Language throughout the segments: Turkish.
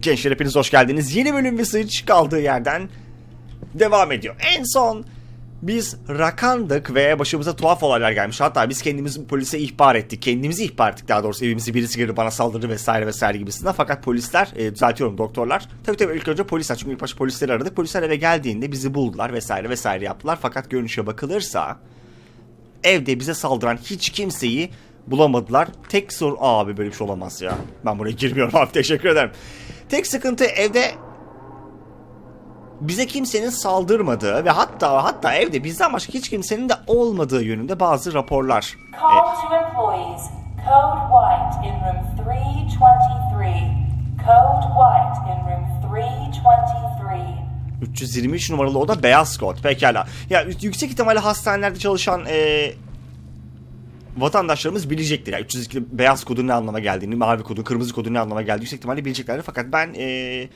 Gençler hepiniz hoş geldiniz. Yeni bölüm ve kaldığı yerden devam ediyor. En son biz rakandık ve başımıza tuhaf olaylar gelmiş. Hatta biz kendimizi polise ihbar ettik. Kendimizi ihbar ettik daha doğrusu. Evimize birisi girdi bana saldırdı vesaire vesaire gibisinden. Fakat polisler, e, düzeltiyorum doktorlar. Tabii tabii ilk önce polisler. Çünkü ilk başta polisleri aradık. Polisler eve geldiğinde bizi buldular vesaire vesaire yaptılar. Fakat görünüşe bakılırsa evde bize saldıran hiç kimseyi bulamadılar. Tek soru abi böyle bir şey olamaz ya. Ben buraya girmiyorum abi teşekkür ederim. Tek sıkıntı evde bize kimsenin saldırmadığı ve hatta hatta evde bizden başka hiç kimsenin de olmadığı yönünde bazı raporlar. Call to employees. Code white in room 323. Code white in room 323. 323 numaralı oda beyaz kod. Pekala. Ya yüksek ihtimalle hastanelerde çalışan e, vatandaşlarımız bilecektir. Yani 302 beyaz kodun ne anlama geldiğini, mavi kodun, kırmızı kodun ne anlama geldiğini yüksek ihtimalle bileceklerdir. Fakat ben e,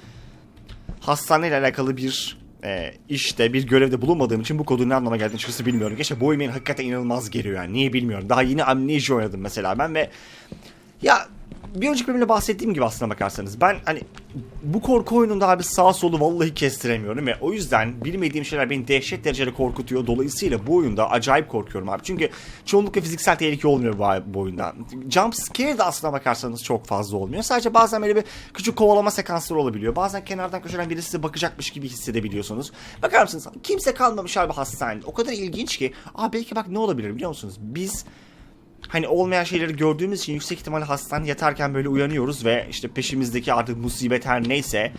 hastaneyle alakalı bir e, işte bir görevde bulunmadığım için bu kodun ne anlama geldiğini açıkçası bilmiyorum. Geçen bu beni hakikaten inanılmaz geliyor yani. Niye bilmiyorum. Daha yeni Amnesia oynadım mesela ben ve ya bir önceki bölümde bahsettiğim gibi aslına bakarsanız ben hani bu korku oyununda abi sağ solu vallahi kestiremiyorum ve o yüzden bilmediğim şeyler beni dehşet derecede korkutuyor. Dolayısıyla bu oyunda acayip korkuyorum abi. Çünkü çoğunlukla fiziksel tehlike olmuyor bu, bu oyunda. Jump scare de aslına bakarsanız çok fazla olmuyor. Sadece bazen böyle bir küçük kovalama sekansları olabiliyor. Bazen kenardan köşeden biri size bakacakmış gibi hissedebiliyorsunuz. Bakar mısınız? Kimse kalmamış abi hastanede. O kadar ilginç ki. Aa belki bak ne olabilir biliyor musunuz? Biz hani olmayan şeyleri gördüğümüz için yüksek ihtimalle hastanede yatarken böyle uyanıyoruz ve işte peşimizdeki artık musibet her neyse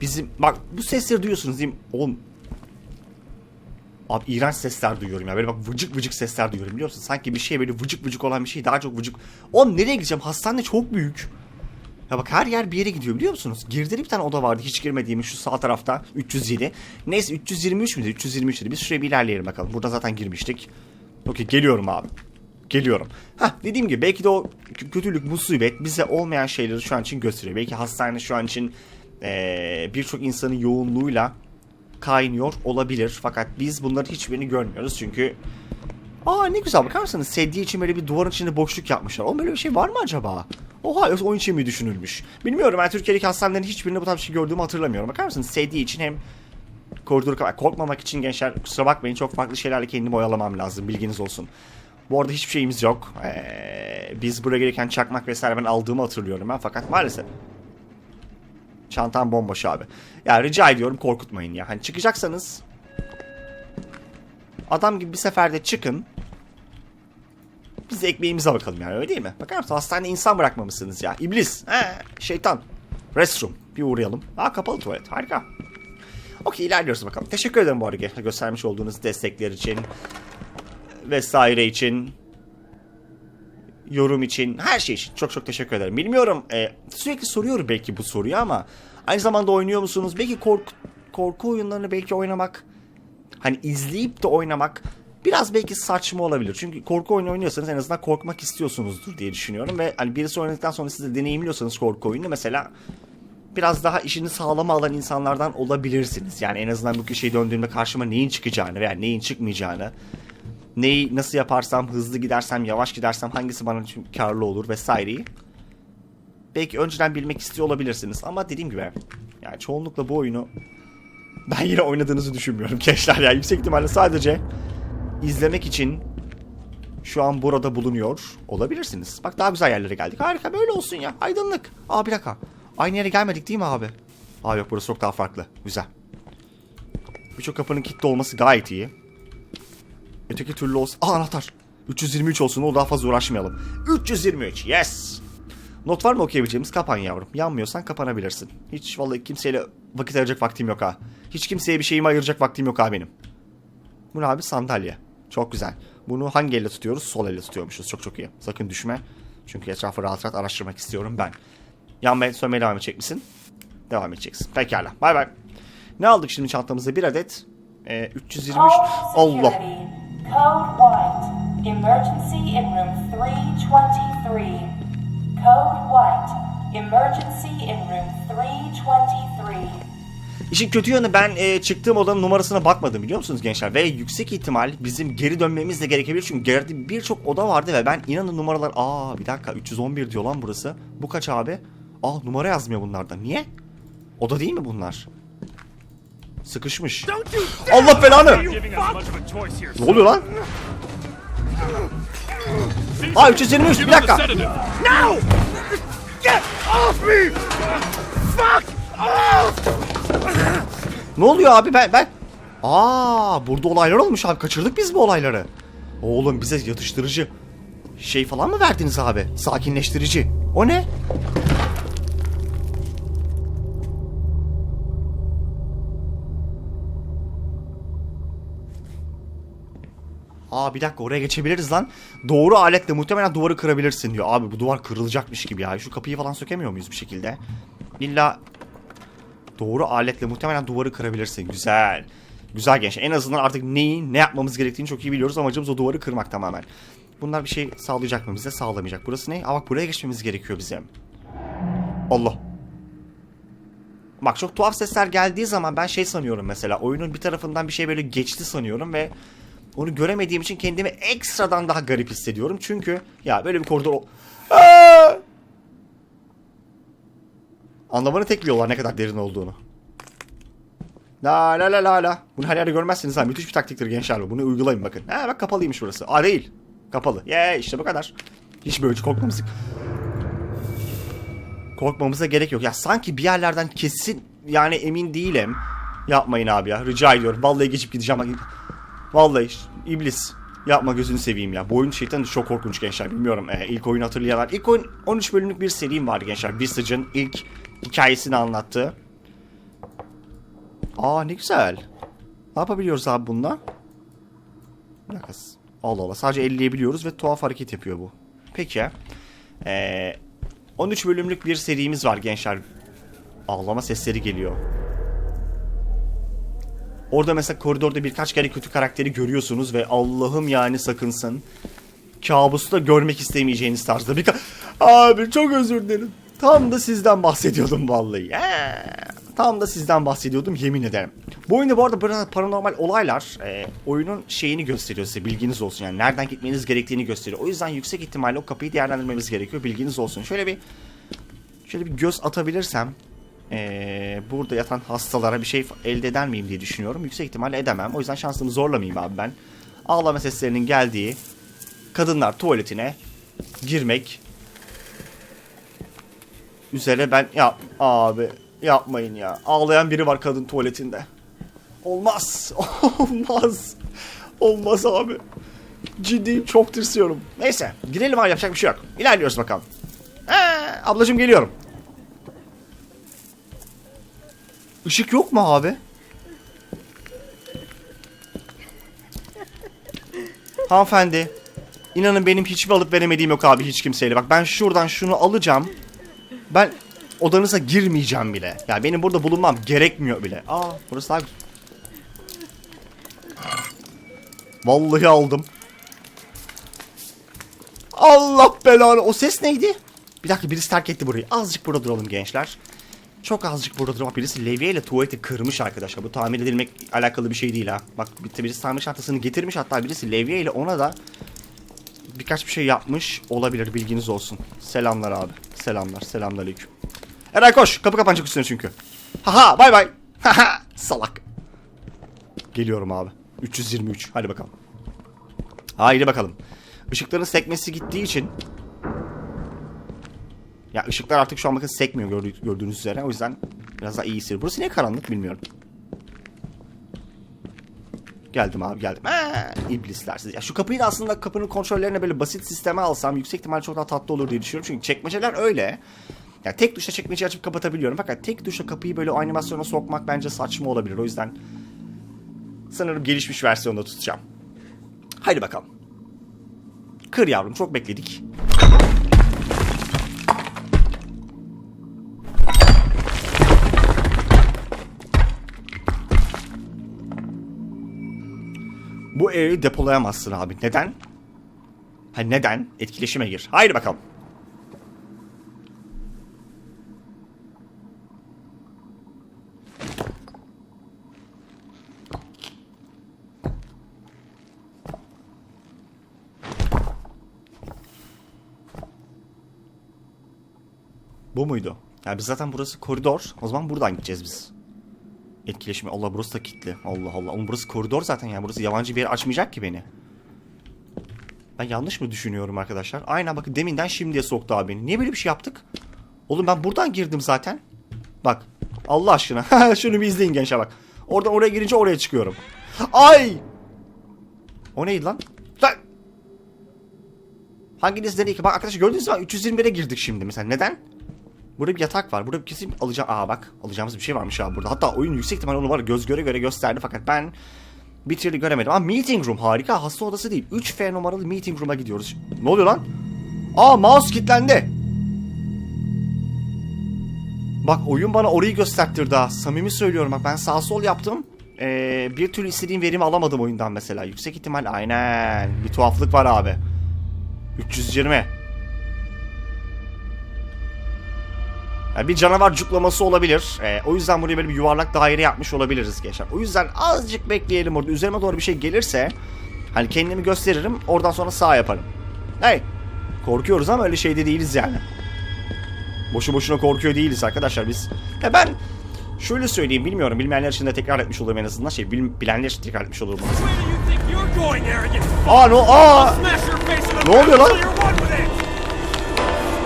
bizim bak bu sesleri duyuyorsunuz değil mi? Oğlum Abi iğrenç sesler duyuyorum ya. Böyle bak vıcık vıcık sesler duyuyorum biliyor musun? Sanki bir şey böyle vıcık vıcık olan bir şey daha çok vıcık. Oğlum nereye gideceğim? Hastane çok büyük. Ya bak her yer bir yere gidiyor biliyor musunuz? Girdiğim bir tane oda vardı hiç girmediğim şu sağ tarafta 307. Neyse 323 müydü? 323 dedi. Biz şuraya bir ilerleyelim bakalım. Burada zaten girmiştik. Okey geliyorum abi. Geliyorum. Hah dediğim gibi belki de o kötülük, musibet bize olmayan şeyleri şu an için gösteriyor. Belki hastane şu an için eee, birçok insanın yoğunluğuyla kaynıyor olabilir. Fakat biz bunların hiçbirini görmüyoruz çünkü Aa ne güzel bakar mısınız? Sedye için böyle bir duvarın içinde boşluk yapmışlar. Oğlum böyle bir şey var mı acaba? Oha yoksa onun için mi düşünülmüş? Bilmiyorum ben Türkiye'deki hastanelerin hiçbirinde bu tarz bir şey gördüğümü hatırlamıyorum. Bakar mısınız? Sedye için hem koridoru. Korkmamak için gençler kusura bakmayın çok farklı şeylerle kendimi oyalamam lazım bilginiz olsun. Bu arada hiçbir şeyimiz yok. Ee, biz buraya gelirken çakmak vesaire ben aldığımı hatırlıyorum ben fakat maalesef Çantam bomboş abi. Ya rica ediyorum korkutmayın ya. Hani çıkacaksanız adam gibi bir seferde çıkın. Biz ekmeğimize bakalım yani öyle değil mi? Bakar mısın hastanede insan bırakmamışsınız ya. İblis. He, şeytan. Restroom. Bir uğrayalım. Aa kapalı tuvalet. Harika. Okey ilerliyoruz bakalım. Teşekkür ederim bu arada göstermiş olduğunuz destekler için. Vesaire için. Yorum için. Her şey için. Çok çok teşekkür ederim. Bilmiyorum. e, sürekli soruyorum belki bu soruyu ama. Aynı zamanda oynuyor musunuz? Belki korku, korku oyunlarını belki oynamak hani izleyip de oynamak biraz belki saçma olabilir. Çünkü korku oyunu oynuyorsanız en azından korkmak istiyorsunuzdur diye düşünüyorum ve hani birisi oynadıktan sonra siz de deneyimliyorsanız korku oyunu mesela biraz daha işini sağlama alan insanlardan olabilirsiniz. Yani en azından bu kişiyi döndüğümde karşıma neyin çıkacağını veya neyin çıkmayacağını neyi nasıl yaparsam hızlı gidersem yavaş gidersem hangisi bana karlı olur vesaireyi belki önceden bilmek istiyor olabilirsiniz ama dediğim gibi yani çoğunlukla bu oyunu ben yine oynadığınızı düşünmüyorum gençler ya. Yüksek ihtimalle sadece izlemek için şu an burada bulunuyor olabilirsiniz. Bak daha güzel yerlere geldik. Harika böyle olsun ya. Aydınlık. Aa bir dakika. Aynı yere gelmedik değil mi abi? Aa yok burası çok daha farklı. Güzel. Birçok kapının kilitli olması gayet iyi. Öteki türlü olsun. Aa anahtar. 323 olsun o daha fazla uğraşmayalım. 323 yes. Not var mı okuyabileceğimiz? Kapan yavrum. Yanmıyorsan kapanabilirsin. Hiç vallahi kimseyle vakit ayıracak vaktim yok ha. Hiç kimseye bir şeyimi ayıracak vaktim yok ha benim. Bu abi? Sandalye. Çok güzel. Bunu hangi elle tutuyoruz? Sol elle tutuyormuşuz. Çok çok iyi. Sakın düşme. Çünkü etrafı rahat rahat araştırmak istiyorum ben. Yanmaya sönmeye devam edecek misin? Devam edeceksin. Pekala. Bay bay. Ne aldık şimdi çantamızda? Bir adet. Ee, 323. Call Allah. Code white. Emergency in room 323. Code white. Emergency in room 323. İşin kötü yanı ben e, çıktığım odanın numarasına bakmadım biliyor musunuz gençler? Ve yüksek ihtimal bizim geri dönmemiz de gerekebilir. Çünkü geride birçok oda vardı ve ben inanın numaralar... Aa bir dakika 311 diyor lan burası. Bu kaç abi? Aa numara yazmıyor bunlarda. Niye? Oda değil mi bunlar? Sıkışmış. Allah belanı! Ne oluyor lan? Aa 323 bir dakika. No! Get off me! Fuck off! Ne oluyor abi ben ben... Aa burada olaylar olmuş abi kaçırdık biz bu olayları. Oğlum bize yatıştırıcı şey falan mı verdiniz abi? Sakinleştirici. O ne? Aa bir dakika oraya geçebiliriz lan. Doğru aletle muhtemelen duvarı kırabilirsin diyor. Abi bu duvar kırılacakmış gibi ya. Şu kapıyı falan sökemiyor muyuz bir şekilde? İlla Doğru aletle muhtemelen duvarı kırabilirsin. Güzel. Güzel genç. En azından artık neyi, ne yapmamız gerektiğini çok iyi biliyoruz. Amacımız o duvarı kırmak tamamen. Bunlar bir şey sağlayacak mı bize? Sağlamayacak. Burası ne? Aa bak buraya geçmemiz gerekiyor bizim. Allah. Bak çok tuhaf sesler geldiği zaman ben şey sanıyorum mesela. Oyunun bir tarafından bir şey böyle geçti sanıyorum ve onu göremediğim için kendimi ekstradan daha garip hissediyorum. Çünkü ya böyle bir koridor... Anlamanı tekliyorlar ne kadar derin olduğunu. La la la la la. Bunu her yerde görmezsiniz ha. Müthiş bir taktiktir gençler bu. Bunu uygulayın bakın. Ha bak kapalıymış burası. Aa değil. Kapalı. Ye işte bu kadar. Hiç böyle korkmamız... Korkmamıza gerek yok. Ya sanki bir yerlerden kesin yani emin değilim. Yapmayın abi ya. Rica ediyorum. Vallahi geçip gideceğim. Vallahi iblis. Yapma gözünü seveyim ya. Bu oyun şeytan çok korkunç gençler. Bilmiyorum. Ee, ilk oyunu hatırlayanlar. İlk oyun 13 bölümlük bir serim vardı gençler. Visage'ın ilk hikayesini anlattı. Aa ne güzel. Ne yapabiliyoruz abi bununla? Dakika. Allah Allah. Sadece elleyebiliyoruz ve tuhaf hareket yapıyor bu. Peki. Ee, 13 bölümlük bir serimiz var gençler. Ağlama sesleri geliyor. Orada mesela koridorda birkaç kere kötü karakteri görüyorsunuz ve Allah'ım yani sakınsın. Kabusu da görmek istemeyeceğiniz tarzda bir Abi çok özür dilerim. Tam da sizden bahsediyordum vallahi. Ee, tam da sizden bahsediyordum yemin ederim. Bu oyunda bu arada paranormal olaylar e, oyunun şeyini gösteriyor size bilginiz olsun. Yani nereden gitmeniz gerektiğini gösteriyor. O yüzden yüksek ihtimalle o kapıyı değerlendirmemiz gerekiyor bilginiz olsun. Şöyle bir şöyle bir göz atabilirsem ee, burada yatan hastalara bir şey elde eder miyim diye düşünüyorum. Yüksek ihtimalle edemem. O yüzden şansımı zorlamayayım abi ben. Ağlama seslerinin geldiği kadınlar tuvaletine girmek üzere ben ya abi yapmayın ya. Ağlayan biri var kadın tuvaletinde. Olmaz. Olmaz. Olmaz abi. Ciddi çok tırsıyorum. Neyse girelim abi yapacak bir şey yok. İlerliyoruz bakalım. Ee, ablacım geliyorum. Işık yok mu abi? Hanımefendi. İnanın benim hiçbir alıp veremediğim yok abi hiç kimseyle. Bak ben şuradan şunu alacağım. Ben odanıza girmeyeceğim bile. Ya benim burada bulunmam gerekmiyor bile. Aa burası daha Vallahi aldım. Allah belanı. O ses neydi? Bir dakika birisi terk etti burayı. Azıcık burada duralım gençler. Çok azıcık burada durmak. Birisi levye ile tuvaleti kırmış arkadaşlar. Bu tamir edilmek alakalı bir şey değil ha. Bak bir- birisi tamir çantasını getirmiş. Hatta birisi levye ile ona da birkaç bir şey yapmış olabilir. Bilginiz olsun. Selamlar abi. Selamlar. Selamünaleyküm. Eray koş. Kapı kapanacak üstüne çünkü. Haha bay bay. Haha salak. Geliyorum abi. 323. Hadi bakalım. Haydi bakalım. Işıkların sekmesi gittiği için ya ışıklar artık şu an bakın sekmiyor gördüğünüz, üzere. O yüzden biraz daha iyi hissediyorum. Burası niye karanlık bilmiyorum. Geldim abi geldim. Ee, iblisler siz. Ya şu kapıyı da aslında kapının kontrollerine böyle basit sisteme alsam yüksek ihtimal çok daha tatlı olur diye düşünüyorum. Çünkü çekmeceler öyle. Ya tek tuşla çekmeceyi açıp kapatabiliyorum. Fakat tek tuşla kapıyı böyle animasyona sokmak bence saçma olabilir. O yüzden sanırım gelişmiş versiyonda tutacağım. Haydi bakalım. Kır yavrum çok bekledik. Bu evi depolayamazsın abi. Neden? Ha neden? Etkileşime gir. Haydi bakalım. Bu muydu? Yani biz zaten burası koridor. O zaman buradan gideceğiz biz. Etkileşimi. Allah burası da kilitli. Allah Allah. Oğlum burası koridor zaten ya. Burası yabancı bir yer açmayacak ki beni. Ben yanlış mı düşünüyorum arkadaşlar? Aynen bakın deminden şimdiye soktu abi beni. Niye böyle bir şey yaptık? Oğlum ben buradan girdim zaten. Bak. Allah aşkına. Şunu bir izleyin gençler bak. Oradan oraya girince oraya çıkıyorum. Ay! O neydi lan? Lan! Hanginiz nereye ki? Bak arkadaşlar gördüğünüz gibi 321'e girdik şimdi mesela. Neden? Burada bir yatak var. Burada kesin alacağım. Aa bak alacağımız bir şey varmış abi burada. Hatta oyun yüksek ihtimalle onu var göz göre göre gösterdi fakat ben bir türlü göremedim. Ama meeting room harika. Hasta odası değil. 3F numaralı meeting room'a gidiyoruz. Ne oluyor lan? Aa mouse kilitlendi. Bak oyun bana orayı gösterttirdi ha. Samimi söylüyorum bak ben sağ sol yaptım. Ee, bir türlü istediğim verimi alamadım oyundan mesela. Yüksek ihtimal aynen. Bir tuhaflık var abi. 320. Yani bir canavar cuklaması olabilir. Ee, o yüzden buraya böyle bir yuvarlak daire yapmış olabiliriz gençler. O yüzden azıcık bekleyelim orada. Üzerime doğru bir şey gelirse hani kendimi gösteririm. Oradan sonra sağ yaparım. Hey. Korkuyoruz ama öyle şeyde değiliz yani. Boşu boşuna korkuyor değiliz arkadaşlar biz. Ya ben şöyle söyleyeyim bilmiyorum. Bilmeyenler için de tekrar etmiş olurum en azından. Şey bil- bilenler için tekrar etmiş olurum. Aa no aa Ne oluyor lan?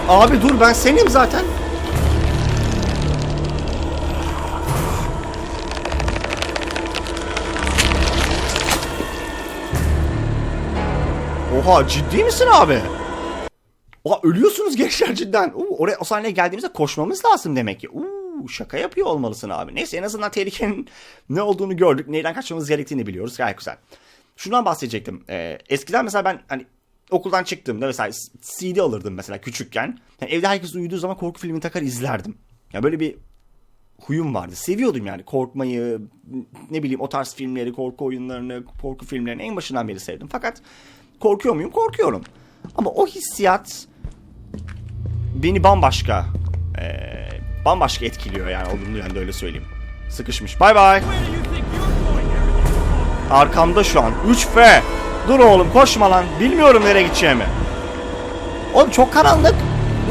abi dur ben senim zaten. Oha ciddi misin abi? Oha ölüyorsunuz gençler cidden. Uu, oraya o sahneye geldiğimizde koşmamız lazım demek ki. Uuu şaka yapıyor olmalısın abi. Neyse en azından tehlikenin ne olduğunu gördük. Neyden kaçmamız gerektiğini biliyoruz. Gayet güzel. Şundan bahsedecektim. Ee, eskiden mesela ben hani okuldan çıktığımda mesela CD alırdım mesela küçükken. Yani evde herkes uyuduğu zaman korku filmi takar izlerdim. Ya böyle bir huyum vardı. Seviyordum yani korkmayı, ne bileyim o tarz filmleri, korku oyunlarını, korku filmlerini en başından beri sevdim. Fakat korkuyor muyum? Korkuyorum. Ama o hissiyat beni bambaşka eee, bambaşka etkiliyor yani olumlu yönde öyle söyleyeyim. Sıkışmış. Bay bay. Arkamda şu an. 3F. Dur oğlum koşma lan. Bilmiyorum nereye gideceğimi. Oğlum çok karanlık.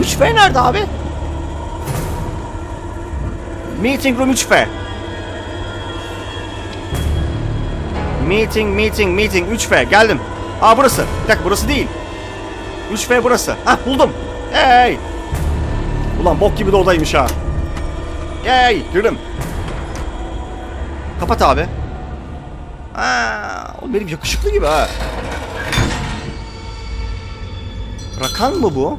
3F nerede abi? Meeting room 3F. Meeting, meeting, meeting 3F. Geldim. Aa burası. Bir dakika burası değil. 3F burası. Hah buldum. Hey. Ulan bok gibi de odaymış ha. Hey girdim. Kapat abi. Aa, o benim yakışıklı gibi ha. Rakan mı bu?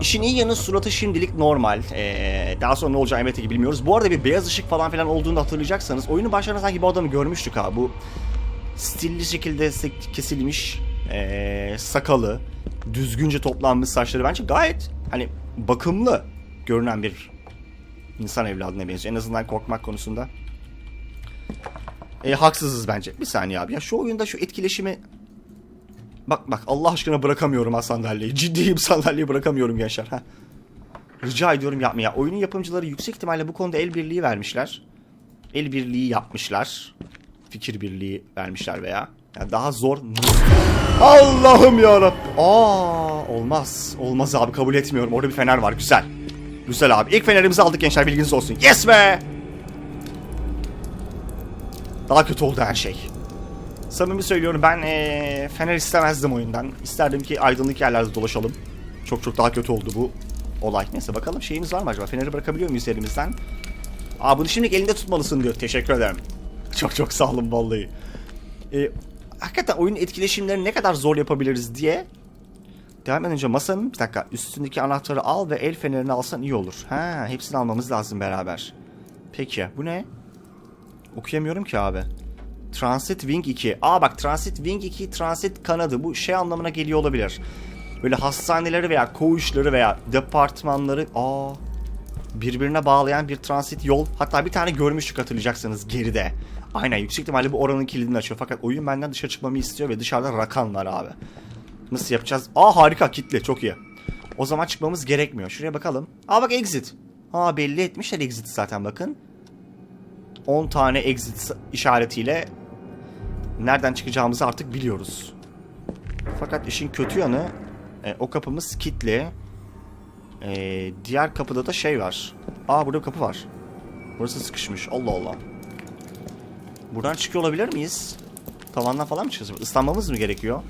İşin iyi yanı suratı şimdilik normal. Ee, daha sonra ne olacağı elbette bilmiyoruz. Bu arada bir beyaz ışık falan filan olduğunu hatırlayacaksanız oyunun başlarında sanki bu adamı görmüştük ha. Bu stilli şekilde kesilmiş ee, sakalı, düzgünce toplanmış saçları bence gayet hani bakımlı görünen bir insan evladına benziyor. En azından korkmak konusunda. E, haksızız bence. Bir saniye abi. Ya şu oyunda şu etkileşimi... Bak bak Allah aşkına bırakamıyorum ha sandalyeyi. Ciddiyim sandalyeyi bırakamıyorum gençler. Ha. Rica ediyorum yapma ya. Oyunun yapımcıları yüksek ihtimalle bu konuda el birliği vermişler. El birliği yapmışlar. Fikir birliği vermişler veya. Yani daha zor. Allah'ım yarabbim. Aa olmaz. Olmaz abi kabul etmiyorum. Orada bir fener var. Güzel. Güzel abi. İlk fenerimizi aldık gençler bilginiz olsun. Yes be! Daha kötü oldu her şey. Samimi söylüyorum ben ee, Fener istemezdim oyundan. İsterdim ki aydınlık yerlerde dolaşalım. Çok çok daha kötü oldu bu olay. Neyse bakalım şeyimiz var mı acaba? Feneri bırakabiliyor muyuz elimizden? Aa bunu şimdi elinde tutmalısın diyor. Teşekkür ederim. Çok çok sağ olun vallahi. Ee, hakikaten oyunun etkileşimlerini ne kadar zor yapabiliriz diye Devam edince masanın bir dakika üstündeki anahtarı al ve el fenerini alsan iyi olur. Ha, hepsini almamız lazım beraber. Peki bu ne? Okuyamıyorum ki abi. Transit Wing 2. Aa bak Transit Wing 2 Transit kanadı. Bu şey anlamına geliyor olabilir. Böyle hastaneleri veya koğuşları veya departmanları aa birbirine bağlayan bir transit yol. Hatta bir tane görmüştük hatırlayacaksınız geride. Aynen yüksek ihtimalle bu oranın kilidini açıyor. Fakat oyun benden dışarı çıkmamı istiyor ve dışarıda rakan var abi. Nasıl yapacağız? Aa harika kitle çok iyi. O zaman çıkmamız gerekmiyor. Şuraya bakalım. Aa bak exit. Aa belli etmişler exit zaten bakın. 10 tane exit işaretiyle nereden çıkacağımızı artık biliyoruz. Fakat işin kötü yanı e, o kapımız kilitli. Ee, diğer kapıda da şey var. Aa burada bir kapı var. Burası sıkışmış. Allah Allah. Buradan çıkıyor olabilir miyiz? Tavandan falan mı çıkacağız? Islanmamız mı gerekiyor?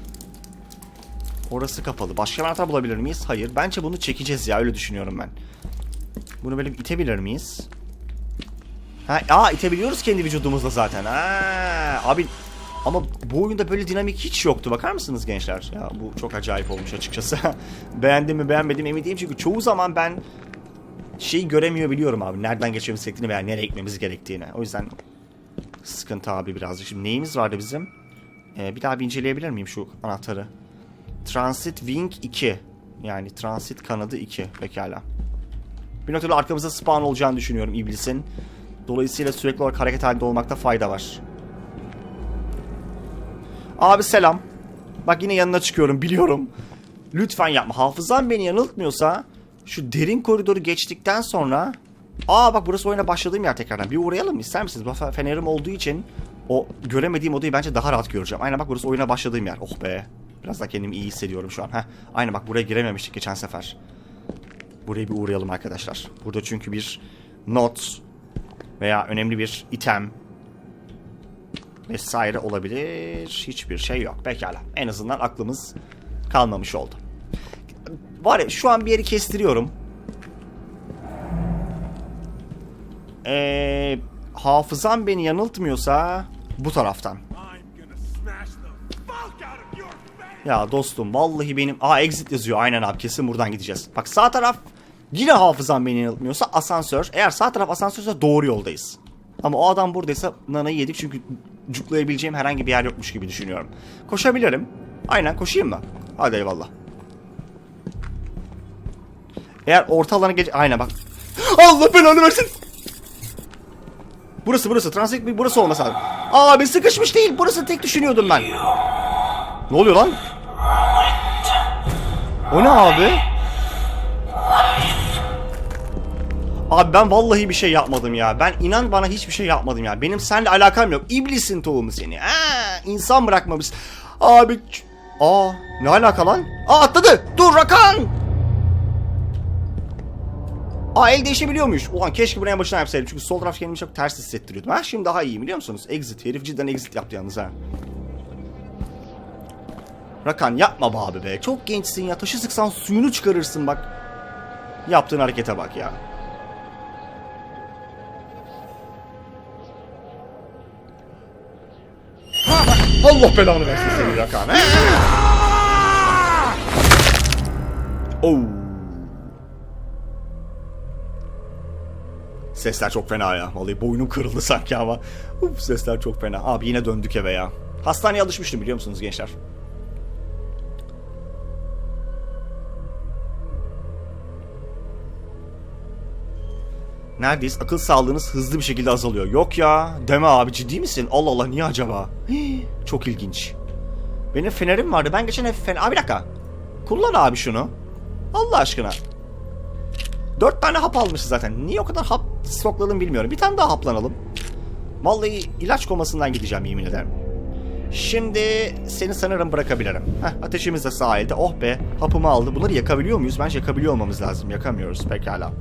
Orası kapalı. Başka bir anahtar bulabilir miyiz? Hayır. Bence bunu çekeceğiz ya. Öyle düşünüyorum ben. Bunu böyle itebilir miyiz? Ha, aa itebiliyoruz kendi vücudumuzla zaten. Ha, abi ama bu oyunda böyle dinamik hiç yoktu. Bakar mısınız gençler? Ya bu çok acayip olmuş açıkçası. Beğendim mi beğenmedim mi emin değilim. Çünkü çoğu zaman ben şeyi göremiyor biliyorum abi. Nereden geçmemiz gerektiğini veya nereye gitmemiz gerektiğini. O yüzden sıkıntı abi birazcık. Şimdi neyimiz vardı bizim? Ee, bir daha bir inceleyebilir miyim şu anahtarı? Transit Wing 2. Yani Transit kanadı 2. Pekala. Bir noktada arkamızda spawn olacağını düşünüyorum iblisin. Dolayısıyla sürekli olarak hareket halinde olmakta fayda var. Abi selam. Bak yine yanına çıkıyorum biliyorum. Lütfen yapma. Hafızam beni yanıltmıyorsa şu derin koridoru geçtikten sonra Aa bak burası oyuna başladığım yer tekrardan. Bir uğrayalım? İster misiniz? Bu fe- fenerim olduğu için o göremediğim odayı bence daha rahat göreceğim. Aynen bak burası oyuna başladığım yer. Oh be. Biraz da kendimi iyi hissediyorum şu an. Heh. Aynen bak buraya girememiştik geçen sefer. Buraya bir uğrayalım arkadaşlar. Burada çünkü bir not veya önemli bir item vesaire olabilir. Hiçbir şey yok. Pekala. En azından aklımız kalmamış oldu. Var ya şu an bir yeri kestiriyorum. Ee, hafızam beni yanıltmıyorsa bu taraftan. Ya dostum vallahi benim... Aa exit yazıyor aynen abi kesin buradan gideceğiz. Bak sağ taraf yine hafızam beni yanıltmıyorsa asansör. Eğer sağ taraf asansörse doğru yoldayız. Ama o adam buradaysa nanayı yedik çünkü cuklayabileceğim herhangi bir yer yokmuş gibi düşünüyorum. Koşabilirim. Aynen koşayım mı? Hadi eyvallah. Eğer orta alana geç... Aynen bak. Allah belanı versin. Burası burası. Transit bir burası olmasa. Abi sıkışmış değil. Burası tek düşünüyordum ben. Ne oluyor lan? O ne abi? Abi ben vallahi bir şey yapmadım ya. Ben inan bana hiçbir şey yapmadım ya. Benim seninle alakam yok. İblisin tohumu seni. Ha, insan bırakmamış. Abi. Aa ne alaka lan? Aa atladı. Dur Rakan. Aa el değişebiliyor muymuş? Ulan keşke en başına yapsaydım. Çünkü sol taraf kendimi çok ters hissettiriyordum. Ha şimdi daha iyi biliyor musunuz? Exit. Herif cidden exit yaptı yalnız ha. Rakan yapma be abi be. Çok gençsin ya. Taşı sıksan suyunu çıkarırsın bak. Yaptığın harekete bak ya. Allah belanı versin seni Rakan. he? Oo. Sesler çok fena ya. Vallahi boynum kırıldı sanki ama. Uf, sesler çok fena. Abi yine döndük eve ya. Hastaneye alışmıştım biliyor musunuz gençler? Neredeyiz? Akıl sağlığınız hızlı bir şekilde azalıyor. Yok ya. Deme abi ciddi misin? Allah Allah niye acaba? Çok ilginç. Benim fenerim vardı. Ben geçen hep fener... Abi bir dakika. Kullan abi şunu. Allah aşkına. Dört tane hap almışız zaten. Niye o kadar hap stokladım bilmiyorum. Bir tane daha haplanalım. Vallahi ilaç komasından gideceğim yemin ederim. Şimdi seni sanırım bırakabilirim. Heh, ateşimiz de sağ elde. Oh be hapımı aldı. Bunları yakabiliyor muyuz? Bence yakabiliyor olmamız lazım. Yakamıyoruz pekala.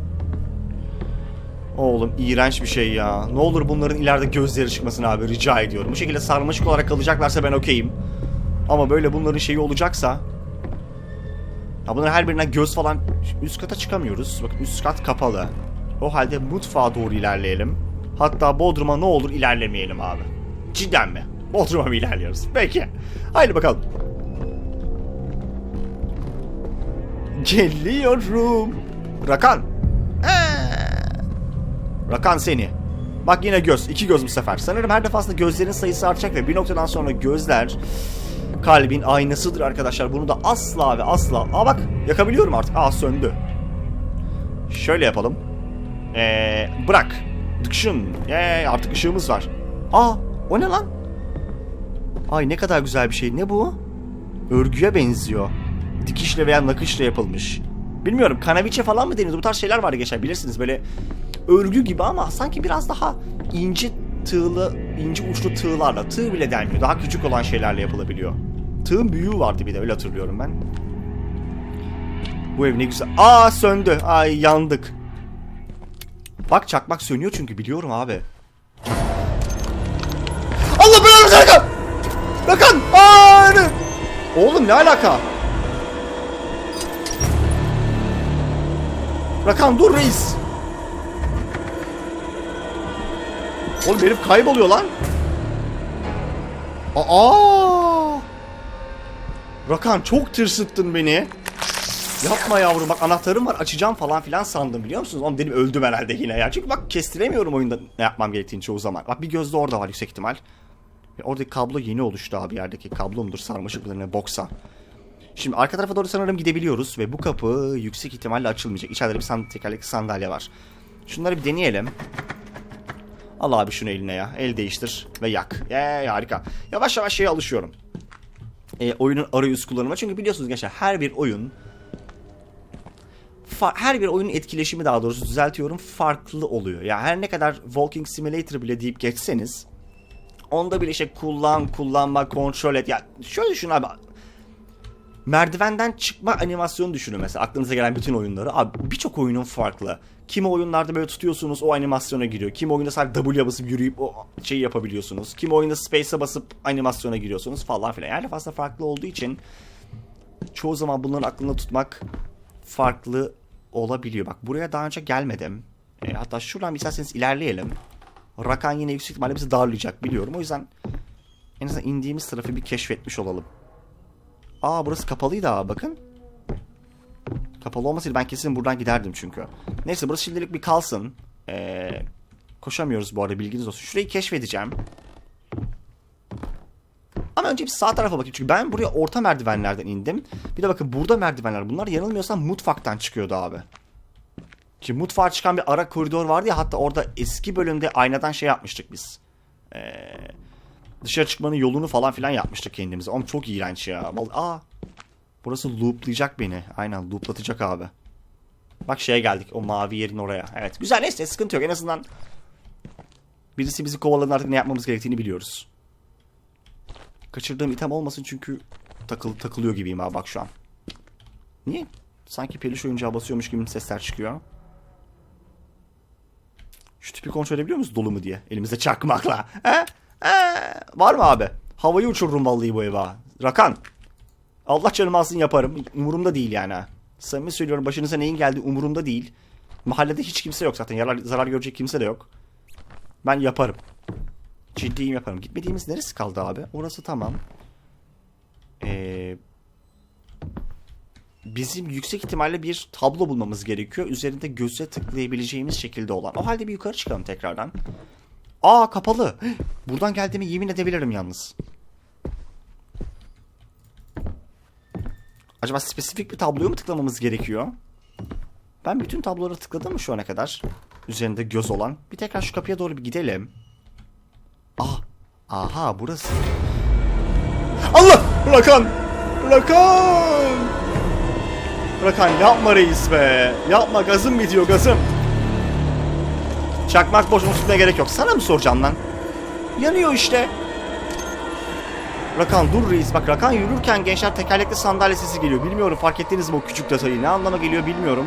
Oğlum iğrenç bir şey ya. Ne olur bunların ileride gözleri çıkmasın abi rica ediyorum. Bu şekilde sarmaşık olarak kalacaklarsa ben okeyim. Ama böyle bunların şeyi olacaksa... Ya bunların her birine göz falan... Üst kata çıkamıyoruz. Bakın üst kat kapalı. O halde mutfağa doğru ilerleyelim. Hatta Bodrum'a ne olur ilerlemeyelim abi. Cidden mi? Bodrum'a mı ilerliyoruz? Peki. Haydi bakalım. Geliyorum. Rakan. Ee. Rakan seni. Bak yine göz. iki göz bu sefer. Sanırım her defasında gözlerin sayısı artacak ve bir noktadan sonra gözler kalbin aynasıdır arkadaşlar. Bunu da asla ve asla... Aa bak yakabiliyorum artık. Aa söndü. Şöyle yapalım. Ee, bırak. Dıkşın. Ee, artık ışığımız var. Aa o ne lan? Ay ne kadar güzel bir şey. Ne bu? Örgüye benziyor. Dikişle veya nakışla yapılmış. Bilmiyorum kanaviçe falan mı deniyordu? Bu tarz şeyler vardı geçen bilirsiniz böyle örgü gibi ama sanki biraz daha ince tığlı, ince uçlu tığlarla. Tığ bile denmiyor. Daha küçük olan şeylerle yapılabiliyor. Tığın büyüğü vardı bir de öyle hatırlıyorum ben. Bu ev ne güzel. Aa söndü. Ay yandık. Bak çakmak sönüyor çünkü biliyorum abi. Allah belanı versin Rakan! Ne? Oğlum ne alaka? Rakan dur reis. Oğlum herif kayboluyor lan. Aa! Rakan çok tırsıttın beni. Yapma yavrum bak anahtarım var açacağım falan filan sandım biliyor musunuz? Oğlum dedim öldüm herhalde yine ya. Çünkü bak kestiremiyorum oyunda ne yapmam gerektiğini çoğu zaman. Bak bir gözde orada var yüksek ihtimal. Ve oradaki kablo yeni oluştu abi yerdeki kablo mudur sarmaşık mıdır boksa. Şimdi arka tarafa doğru sanırım gidebiliyoruz ve bu kapı yüksek ihtimalle açılmayacak. İçeride bir sand tekerlekli sandalye var. Şunları bir deneyelim. Al abi şunu eline ya. El değiştir ve yak. Eee harika. Yavaş yavaş şeye alışıyorum. E, oyunun arayüz kullanımı. Çünkü biliyorsunuz gençler her bir oyun her bir oyunun etkileşimi daha doğrusu düzeltiyorum farklı oluyor. Ya her ne kadar Walking Simulator bile deyip geçseniz onda bile işte kullan, kullanma, kontrol et. Ya şöyle düşün abi. Merdivenden çıkma animasyonu düşünün mesela aklınıza gelen bütün oyunları. Abi birçok oyunun farklı. Kimi oyunlarda böyle tutuyorsunuz o animasyona giriyor. Kimi oyunda sadece W'ye basıp yürüyüp o şeyi yapabiliyorsunuz. Kimi oyunda Space'e basıp animasyona giriyorsunuz falan filan. Yani fazla farklı olduğu için çoğu zaman bunların aklında tutmak farklı olabiliyor. Bak buraya daha önce gelmedim. E, hatta şuradan isterseniz ilerleyelim. Rakan yine yüksek ihtimalle bizi darlayacak biliyorum. O yüzden en azından indiğimiz tarafı bir keşfetmiş olalım. Aa burası kapalıydı abi bakın. Kapalı olmasaydı ben kesin buradan giderdim çünkü. Neyse burası şimdilik bir kalsın. Ee, koşamıyoruz bu arada bilginiz olsun. Şurayı keşfedeceğim. Ama önce bir sağ tarafa bakayım. Çünkü ben buraya orta merdivenlerden indim. Bir de bakın burada merdivenler. Bunlar yanılmıyorsam mutfaktan çıkıyordu abi. Şimdi mutfağa çıkan bir ara koridor vardı ya. Hatta orada eski bölümde aynadan şey yapmıştık biz. Ee, dışarı çıkmanın yolunu falan filan yapmıştık kendimize. Ama çok iğrenç ya. Aa, burası looplayacak beni. Aynen looplatacak abi. Bak şeye geldik. O mavi yerin oraya. Evet. Güzel neyse sıkıntı yok. En azından birisi bizi kovaladı artık ne yapmamız gerektiğini biliyoruz. Kaçırdığım item olmasın çünkü takıl takılıyor gibiyim abi bak şu an. Niye? Sanki peluş oyuncağa basıyormuş gibi sesler çıkıyor. Şu tipi kontrol edebiliyor musunuz dolu mu diye? Elimizde çakmakla. He? He? Var mı abi? Havayı uçururum vallahi bu eve ha. Rakan. Allah canımı alsın yaparım. Umurumda değil yani. Samimi söylüyorum başınıza neyin geldiği umurumda değil. Mahallede hiç kimse yok zaten. Yarar, zarar görecek kimse de yok. Ben yaparım. Ciddiyim yaparım. Gitmediğimiz neresi kaldı abi? Orası tamam. Ee, bizim yüksek ihtimalle bir tablo bulmamız gerekiyor. Üzerinde göze tıklayabileceğimiz şekilde olan. O halde bir yukarı çıkalım tekrardan. Aa kapalı. Buradan geldiğimi yemin edebilirim yalnız. Acaba spesifik bir tabloya mı tıklamamız gerekiyor? Ben bütün tablolara tıkladım mı şu ana kadar? Üzerinde göz olan. Bir tekrar şu kapıya doğru bir gidelim. Ah. Aha burası. Allah! Rakan! Rakan! Rakan yapma reis be. Yapma gazım bitiyor gazım. Çakmak boş tutmaya gerek yok. Sana mı soracağım lan? Yanıyor işte. Rakan dur reis. Bak Rakan yürürken gençler tekerlekli sandalye sesi geliyor. Bilmiyorum fark ettiniz mi o küçük detayı? Ne anlama geliyor bilmiyorum.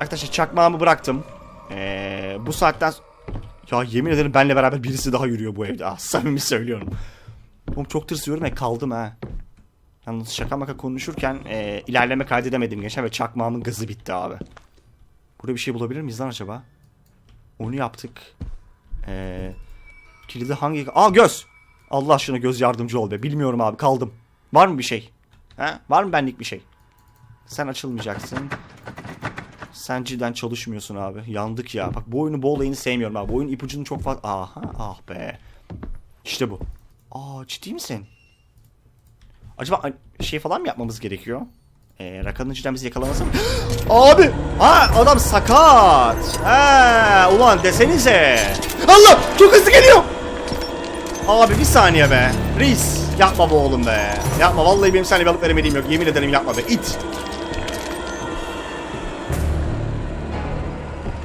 Arkadaşlar çakmağımı bıraktım. Ee, bu saatten... Ya yemin ederim benle beraber birisi daha yürüyor bu evde. Ah, samimi söylüyorum. Oğlum çok tırsıyorum ve kaldım ha. Yalnız şaka maka konuşurken e, ilerleme kaydedemedim gençler ve çakmağımın gazı bitti abi. Burada bir şey bulabilir miyiz lan acaba? Onu yaptık. Eee... Kilidi hangi... Aa göz! Allah aşkına göz yardımcı ol be. Bilmiyorum abi kaldım. Var mı bir şey? Ha? Var mı benlik bir şey? Sen açılmayacaksın. Sen cidden çalışmıyorsun abi. Yandık ya. Bak bu oyunu bu olayını sevmiyorum abi. Bu oyunun ipucunu çok fazla... Aha ah be. İşte bu. Aa ciddi misin? Acaba şey falan mı yapmamız gerekiyor? Ee, Rakan'ın cidden bizi yakalaması mı? Abi! Ha adam sakat! Ha ulan desenize! Allah! Çok hızlı geliyor! Abi bir saniye be. Reis yapma bu oğlum be. Yapma vallahi benim seninle bir veremediğim yok. Yemin ederim yapma be. İt.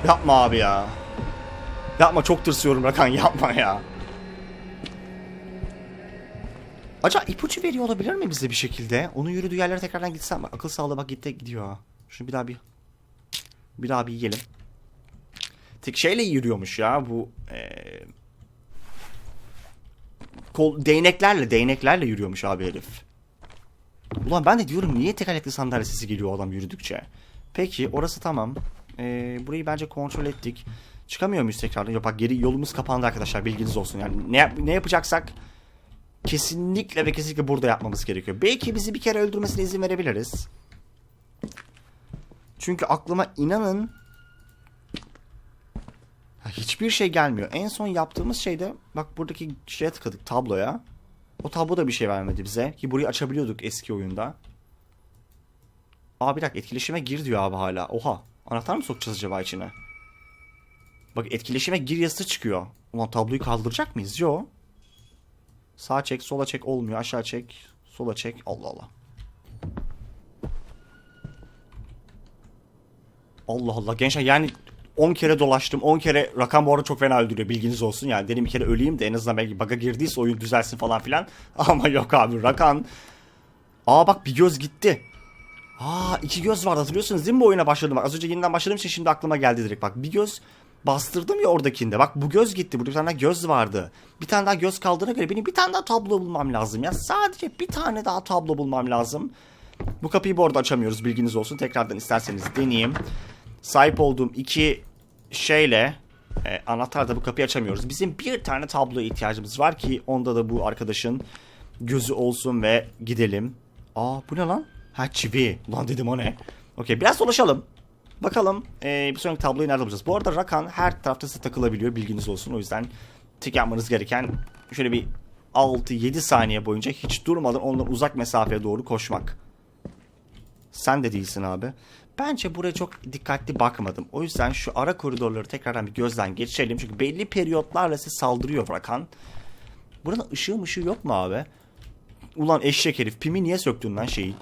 Yapma abi ya. Yapma çok tırsıyorum Rakan yapma ya. Acaba ipucu veriyor olabilir mi bize bir şekilde? Onun yürüdüğü yerlere tekrardan gitsem. Akıl sağlığı bak gitti gidiyor ha. Şunu bir daha bir bir daha bir yiyelim. Tek şeyle yürüyormuş ya bu eee kol değneklerle değneklerle yürüyormuş abi herif. Ulan ben de diyorum niye tekerlekli sandalye sesi geliyor adam yürüdükçe. Peki orası tamam. Ee, burayı bence kontrol ettik. Çıkamıyor muyuz tekrardan? Yok bak geri yolumuz kapandı arkadaşlar bilginiz olsun. Yani ne, ne yapacaksak kesinlikle ve kesinlikle burada yapmamız gerekiyor. Belki bizi bir kere öldürmesine izin verebiliriz. Çünkü aklıma inanın hiçbir şey gelmiyor. En son yaptığımız şeyde bak buradaki şeye tıkladık tabloya. O tablo da bir şey vermedi bize. Ki burayı açabiliyorduk eski oyunda. Aa bir dakika etkileşime gir diyor abi hala. Oha. Anahtar mı sokacağız acaba içine? Bak etkileşime gir yazısı çıkıyor. Ulan tabloyu kaldıracak mıyız? Yo. Sağa çek, sola çek olmuyor. Aşağı çek, sola çek. Allah Allah. Allah Allah. Gençler yani 10 kere dolaştım. 10 kere rakam bu arada çok fena öldürüyor. Bilginiz olsun. Yani dedim bir kere öleyim de en azından belki bug'a girdiyse oyun düzelsin falan filan. Ama yok abi rakan. Aa bak bir göz gitti. Aa iki göz vardı hatırlıyorsunuz değil mi bu oyuna başladım? Bak, az önce yeniden başladığım için şimdi aklıma geldi direkt. Bak bir göz bastırdım ya oradakinde. Bak bu göz gitti. Burada bir tane daha göz vardı. Bir tane daha göz kaldığına göre benim bir tane daha tablo bulmam lazım. Ya sadece bir tane daha tablo bulmam lazım. Bu kapıyı bu arada açamıyoruz bilginiz olsun. Tekrardan isterseniz deneyeyim. Sahip olduğum iki şeyle e, anahtar da bu kapıyı açamıyoruz. Bizim bir tane tabloya ihtiyacımız var ki onda da bu arkadaşın gözü olsun ve gidelim. Aa bu ne lan? Ha çivi. Ulan dedim o ne? Okey biraz dolaşalım. Bakalım e, bir sonraki tabloyu nerede bulacağız. Bu arada Rakan her tarafta size takılabiliyor bilginiz olsun. O yüzden tek yapmanız gereken şöyle bir 6-7 saniye boyunca hiç durmadan ondan uzak mesafeye doğru koşmak. Sen de değilsin abi. Bence buraya çok dikkatli bakmadım. O yüzden şu ara koridorları tekrardan bir gözden geçirelim. Çünkü belli periyotlarla size saldırıyor Rakan. Buranın ışığı mışığı yok mu abi? Ulan eşek herif. Pimi niye söktün lan şeyi?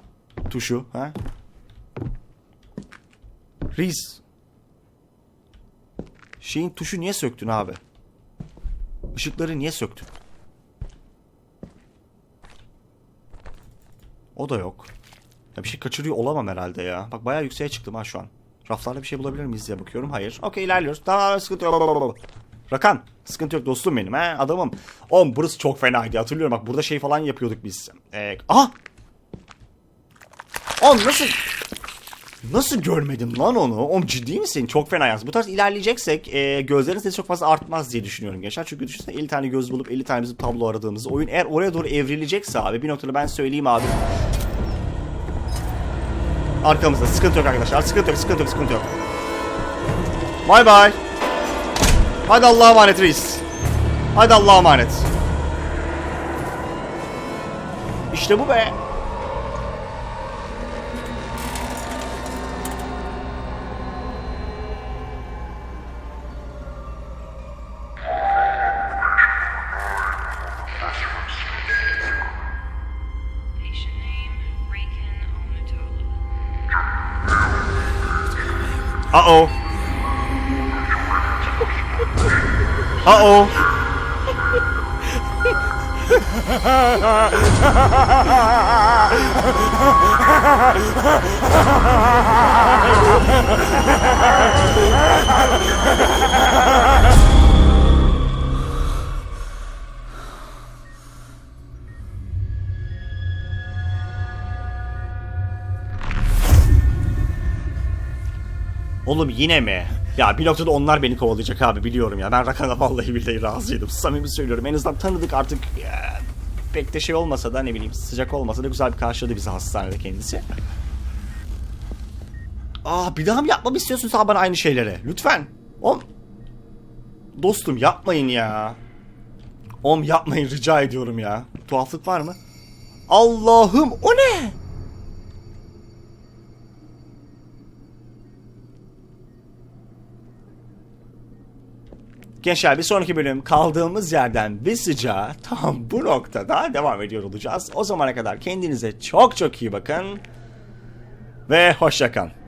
Tuşu ha? Reis. Şeyin tuşu niye söktün abi? Işıkları niye söktün? O da yok. Ya bir şey kaçırıyor olamam herhalde ya. Bak bayağı yükseğe çıktım ha şu an. Raflarda bir şey bulabilir miyiz diye bakıyorum. Hayır. Okey ilerliyoruz. Daha sıkıntı yok. Rakan. Sıkıntı yok dostum benim he adamım. Oğlum burası çok fenaydı hatırlıyorum. Bak burada şey falan yapıyorduk biz. Ee, aha! Oğlum nasıl... Nasıl görmedim lan onu? Oğlum ciddi misin? Çok fena yalnız. Bu tarz ilerleyeceksek e, gözlerin sesi çok fazla artmaz diye düşünüyorum gençler. Çünkü düşünsene 50 tane göz bulup 50 tane bizim tablo aradığımızı. Oyun eğer oraya doğru evrilecekse abi bir noktada ben söyleyeyim abi. Arkamızda. Sıkıntı yok arkadaşlar. Sıkıntı yok, sıkıntı yok, sıkıntı yok. Bay bay. Hadi Allah'a emanet reis. Hadi Allah'a emanet. İşte bu be. Uh-oh. Uh-oh. Oğlum yine mi? Ya bir noktada onlar beni kovalayacak abi biliyorum ya. Ben Rakan'a vallahi billahi razıydım. Samimi söylüyorum. En azından tanıdık artık. Ya, pek de şey olmasa da ne bileyim sıcak olmasa da güzel bir karşıladı bizi hastanede kendisi. Aa bir daha mı yapmamı istiyorsunuz abi bana aynı şeyleri? Lütfen. Om. Dostum yapmayın ya. Om yapmayın rica ediyorum ya. Tuhaflık var mı? Allah'ım o ne? Gençler bir sonraki bölüm kaldığımız yerden bir sıcağa tam bu noktada devam ediyor olacağız. O zamana kadar kendinize çok çok iyi bakın ve hoşça kalın.